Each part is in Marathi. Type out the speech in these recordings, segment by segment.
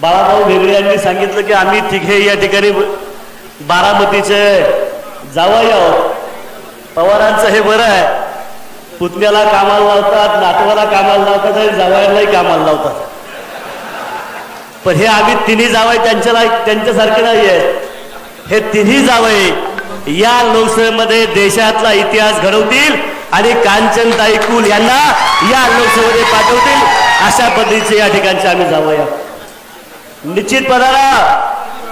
बाळाभाऊ भेगडे यांनी सांगितलं की आम्ही तिघे या ठिकाणी बारामतीचे जावई आहोत. पवारांचं हे बरं आहे. पुतण्याला कामाला लावतात नातवाला कामाला लावतात आणि जावयालाही कामाला लावतात. पण हे आम्ही तिन्ही जावई त्यांच्याला त्यांच्यासारखे नाही आहेत. हे तिन्ही जावई या लोकसभेमध्ये देशातला इतिहास घडवतील आणि कांचन कुल यांना या लोकसभेमध्ये पाठवतील. अशा पद्धतीचे या ठिकाणचे आम्ही जावया निश्चित पदाला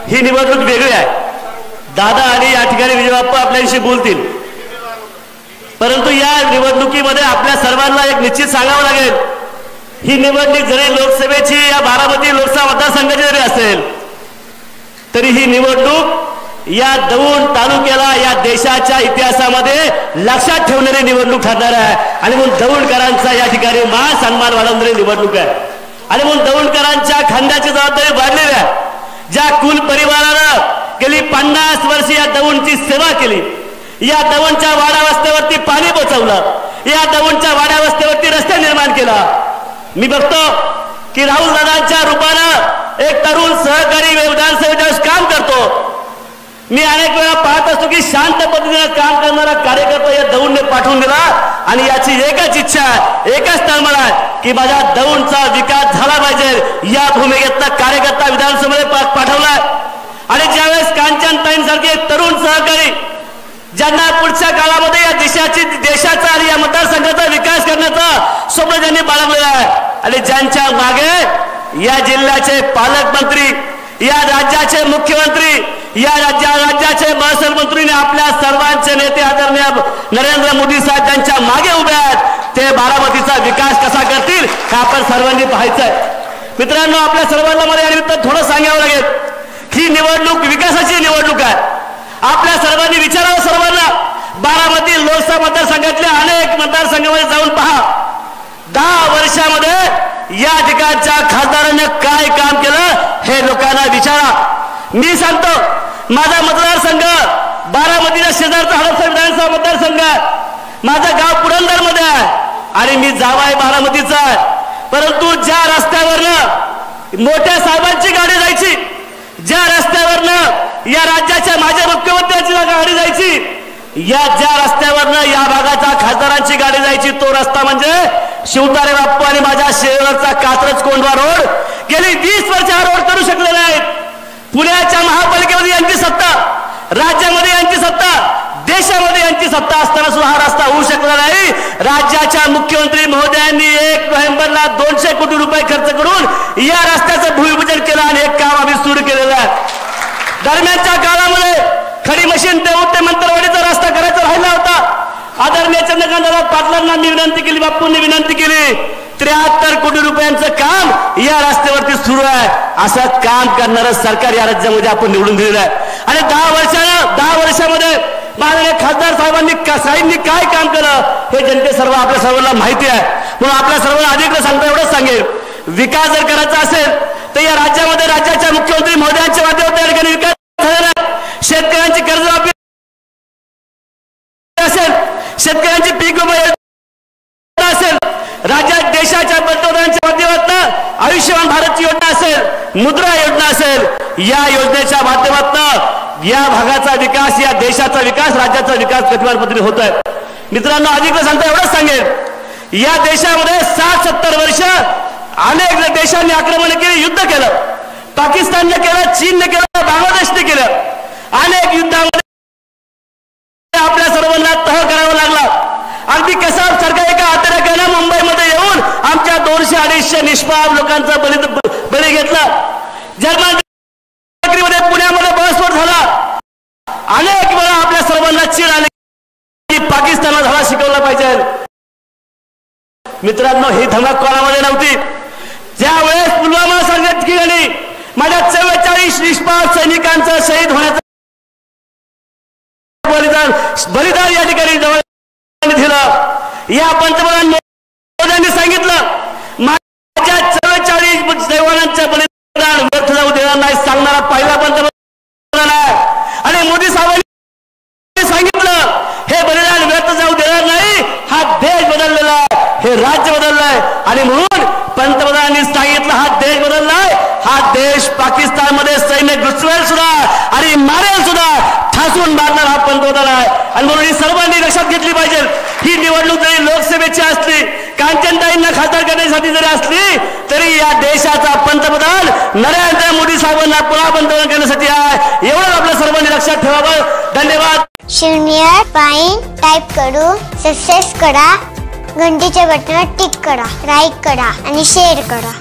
ही निवडणूक वेगळी आहे. दादा आणि या ठिकाणी विजयबाप्पा आपल्याशी बोलतील. परंतु या निवडणुकीमध्ये आपल्या सर्वांना एक निश्चित सांगावं लागेल. ही निवडणूक जरी लोकसभेची या बारामती लोकसभा मतदारसंघाची जरी असेल तरी ही निवडणूक या दौंड तालुक्याला या देशाच्या इतिहासामध्ये लक्षात ठेवणारी निवडणूक ठरणार आहे. आणि म्हणून दौंडकरांचा या ठिकाणी महासन्मान वाढवणारी निवडणूक आहे. आणि म्हणून दौंडकरांच्या खांद्या या कुल परिवारानं गेली पन्नास वर्ष या दौंडची सेवा केली. या दवणच्या वाडा पाणी पोचवलं. या दवणच्या वाड्यावस्थेवरती रस्ते निर्माण केला. मी बघतो की राहुल दादांच्या रूपानं एक तरुण सहकारी विधानसभेच्या काम करतो. मी अनेक वेळा पाहत असतो की शांत पद्धतीने काम करणारा कार्यकर्ता या दौंडने पाठवून दिला. आणि याची एकच इच्छा आहे एकच तळमळ आहे की माझ्या दौंडचा विकास झाला पाहिजे. या भूमिकेतला कार्यकर्ता विधानसभेला पाठवलाय आणि ज्यावेळेस कांचन ताईंसारखे तरुण सहकारी ज्यांना पुढच्या काळामध्ये या देशाची देशाचा आणि या मतदारसंघाचा विकास करण्याचा स्वप्न त्यांनी बाळगलेलं आहे. आणि ज्यांच्या मागे या जिल्ह्याचे पालकमंत्री या राज्याचे मुख्यमंत्री या राज्या राज्याचे महसूल मंत्रीने आपल्या सर्वांचे नेते आदरणीय नरेंद्र मोदी साहेब त्यांच्या मागे उभे आहेत. ते बारामतीचा विकास कसा करतील हे आपण सर्वांनी पाहायचं आहे मित्रांनो आपल्या सर्वांना मला यानिमित्त थोडं सांगावं लागेल. ही निवडणूक विकासाची निवडणूक आहे. आपल्या सर्वांनी विचारावं सर्वांना. बारामती लोकसभा मतदारसंघातल्या अनेक मतदारसंघामध्ये जाऊन पहा. दहा वर्षामध्ये या ठिकाणच्या खासदारांनी काय काम केलं हे लोकांना विचारा मी सांगतो माझा मतदारसंघ बारामतीला शेजारचा हडपसर विधानसभा मतदारसंघ. माझं गाव पुरंदरमध्ये आहे. आणि मी जावाय बारामतीचा. आहे परंतु ज्या रस्त्यावरनं मोठ्या साहेबांची गाडी जायची ज्या रस्त्यावरनं या राज्याच्या माझ्या मुख्यमंत्र्यांची गाडी जायची या ज्या रस्त्यावरनं या भागाच्या खासदारांची गाडी जायची तो रस्ता म्हणजे शिवतारे बाप्पू आणि माझ्या शेवरचा कात्रज कोंडवा रोड. गेली वीस वर्ष हा रोड करू शकले नाहीत. पुण्याच्या महापालिकेमध्ये यांची सत्ता राज्यामध्ये यांची सत्ता देशामध्ये यांची सत्ता असताना सुद्धा हा रस्ता होऊ शकला नाही. राज्याच्या मुख्यमंत्री महोदयांनी एक नोव्हेंबरला दोनशे कोटी रुपये खर्च करून या रस्त्याचं भूमिपूजन केलं आणि एक काम आम्ही सुरू केलेलं आहे. दरम्यानच्या काळामध्ये खडी मशीन देऊन ते मंत्रवाडीचा रस्ता करायचा राहिला होता. आदरणीय चंद्रकांतदादा पाटलांना मी विनंती केली बापूंनी विनंती केली. त्र्याहत्तर कोटी रुपयांचं काम या रस्त्यावरती सुरू आहे. असं काम करणारं सरकार या राज्यामध्ये आपण निवडून दिलेलं आहे. आणि दहा वर्षानं दहा वर्षामध्ये माननीय खासदार साहेबांनी साहेबांनी काय काम केलं हे जनते सर्व आपल्या सर्वांना माहिती आहे. म्हणून आपल्या सर्वांना अधिक सांगता एवढंच सांगेल विकास जर करायचा असेल तर या राज्यामध्ये राज्याच्या मुख्यमंत्री महोदयांच्या माध्यमातून या ठिकाणी विकास झालेला शेतकऱ्यांची कर्जमाफी असेल शेतकऱ्यांची पीक विमा असेल राज्यात देशाच्या पंतप्रधानांच्या माध्यमातून आयुष्यमान भारतची योजना असेल मुद्रा योजना असेल या योजनेच्या माध्यमातून या भागाचा विकास या देशाचा विकास राज्याचा विकास गतिमान पद्धतीने होत आहे. मित्रांनो अधिक सांगता एवढंच सांगेल या देशामध्ये साठ सत्तर वर्ष अनेक देशांनी आक्रमण केले युद्ध केलं. पाकिस्तानने केलं चीनने केलं बांगलादेशने केलं. अनेक युद्धामध्ये आपल्या सर्वांना तह अगदी कसा सरकार एका अतिरेकानं मुंबईमध्ये येऊन आमच्या दोनशे अडीचशे निष्पाप लोकांचा बळी बळी घेतला. जर्मन पुण्यामध्ये बळस्फोट झाला. अनेक वेळा आपल्या सर्वांना चीड आली. की पाकिस्तानला धडा शिकवला पाहिजे. मित्रांनो ही धमक कोणामध्ये नव्हती? ज्यावेळेस पुलवामा सांगत ठिकाणी माझ्या चव्वेचाळीस निष्पाप सैनिकांचं शहीद होण्याचा बलिदान बलिदान या ठिकाणी या पंतप्रधान मोदींनी सांगितलं माझ्या चव्वेचाळीस जवानांचं बलिदान व्यर्थ जाऊ देणार नाही सांगणारा पहिला पंतप्रधान आहे. आणि मोदी साहेबांनी सांगितलं हे बलिदान व्यर्थ जाऊ देणार नाही हा देश बदललेला आहे हे राज्य बदललंय. आणि म्हणून पंतप्रधानांनी सांगितलं हा देश बदललाय हा देश पाकिस्तानमध्ये सैन्य घुसवेल सुद्धा आणि मारेल सुद्धा ठासून मारणार हा पंतप्रधान आणि म्हणून ही सर्वांनी लक्षात घेतली पाहिजे. ही निवडणूक जरी लोकसभेची असली कांचनताईंना खासदार करण्यासाठी जरी असली तरी या देशाचा पंतप्रधान नरेंद्र मोदी साहेबांना पुन्हा पंतप्रधान करण्यासाठी आहे. एवढं आपल्या सर्वांनी लक्षात ठेवावं. धन्यवाद. शून्य पाईन टाईप करू सक्सेस करा घंटीच्या बटनावर टिक करा लाईक करा आणि शेअर करा.